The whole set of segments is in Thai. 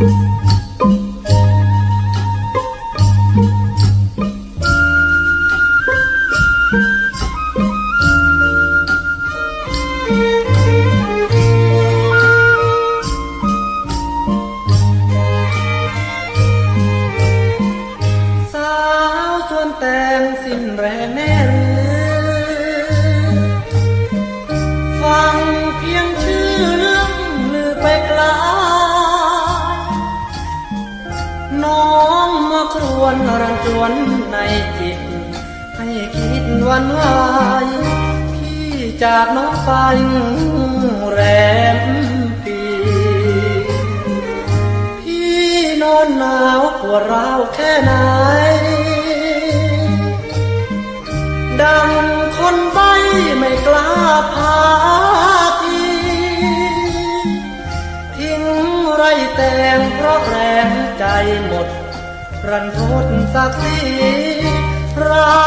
ส วนรันจวนในจิต ให้คิดวันวายพี่จากน้องไปแรมปี พี่นอนหนาวปวดร้าวแค่ไหน ดังคนใบไม่กล้าพาทีทิ้งไรแต่งเพราะแรงใจหมด รันทดสักสีร้า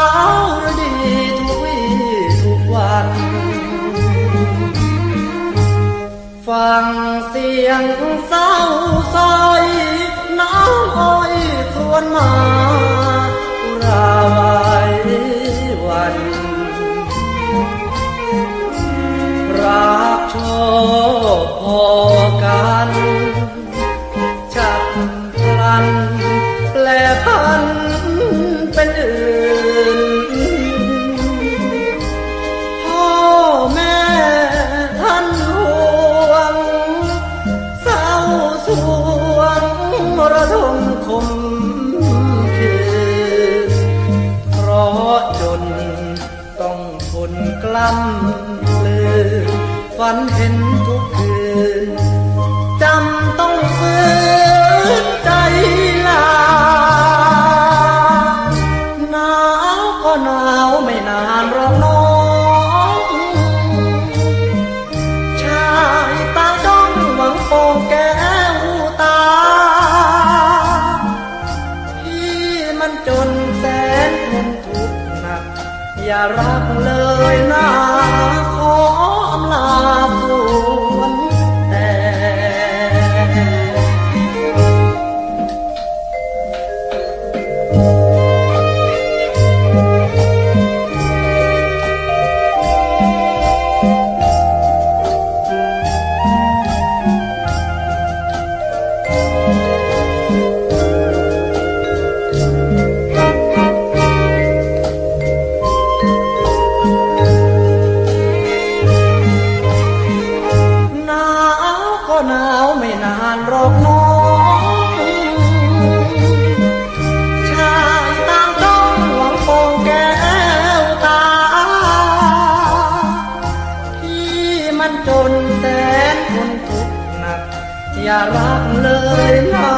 วระดีทุกวีทุกวัน ฟังเสียงเศร้าซอยน้ำอ้อยครวนมาอุราไว้วัน ทนกล้ำลือฝันเห็นทุกคืน รักเลยนะขออำลา รักเลยนะ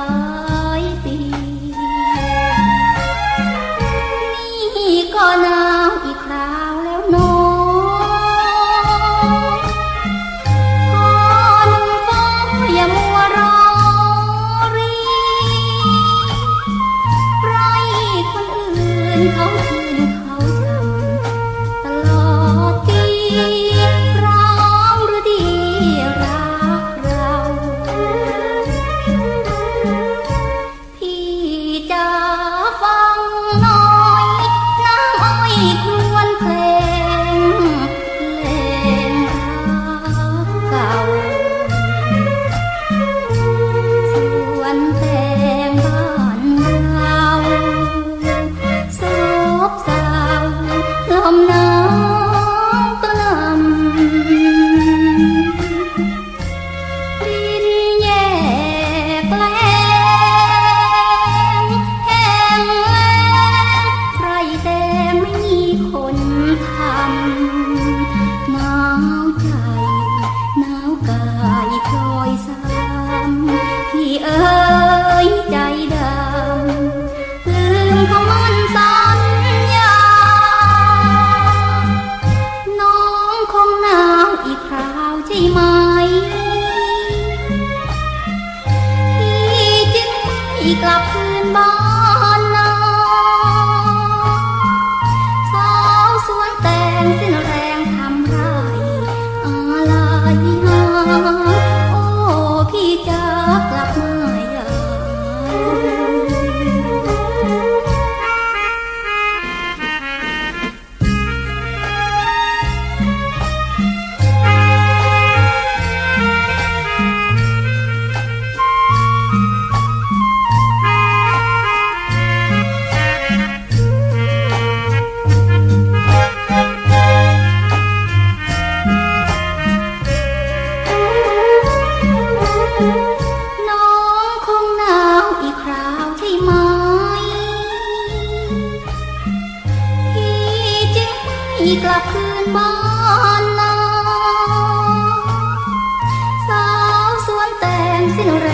ีกลับคืนบ้านนาสาวสวนแต่งสิ้นแร